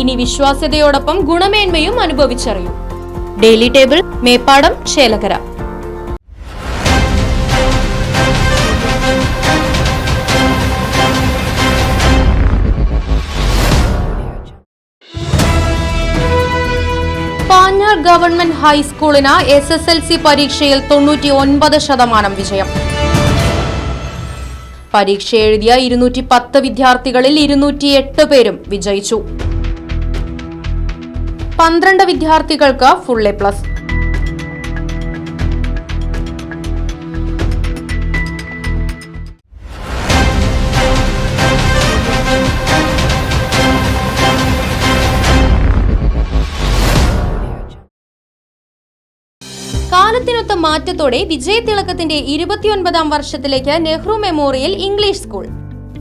ഇനി വിശ്വാസ്യതയോടൊപ്പം ഗുണമേന്മയും അനുഭവിച്ചറിയൂ. Daily table Meppadam Chelakkara Panjal government ഹൈസ്കൂളിന് S S L C പരീക്ഷയിൽ തൊണ്ണൂറ്റി ഒൻപത് ശതമാനം വിജയം. പരീക്ഷ എഴുതിയ ഇരുന്നൂറ്റി പത്ത് വിദ്യാർത്ഥികളിൽ ഇരുന്നൂറ്റി എട്ട് പേരും വിജയിച്ചു. പന്ത്രണ്ട് വിദ്യാർത്ഥികൾക്ക് ഫുൾ എ പ്ലസ് കാലത്തിനൊത്ത മാറ്റത്തോടെ വിജയതിളക്കത്തിന്റെ ഇരുപത്തിയൊൻപതാം വർഷത്തിലേക്ക് നെഹ്റു മെമ്മോറിയൽ ഇംഗ്ലീഷ് സ്കൂൾ.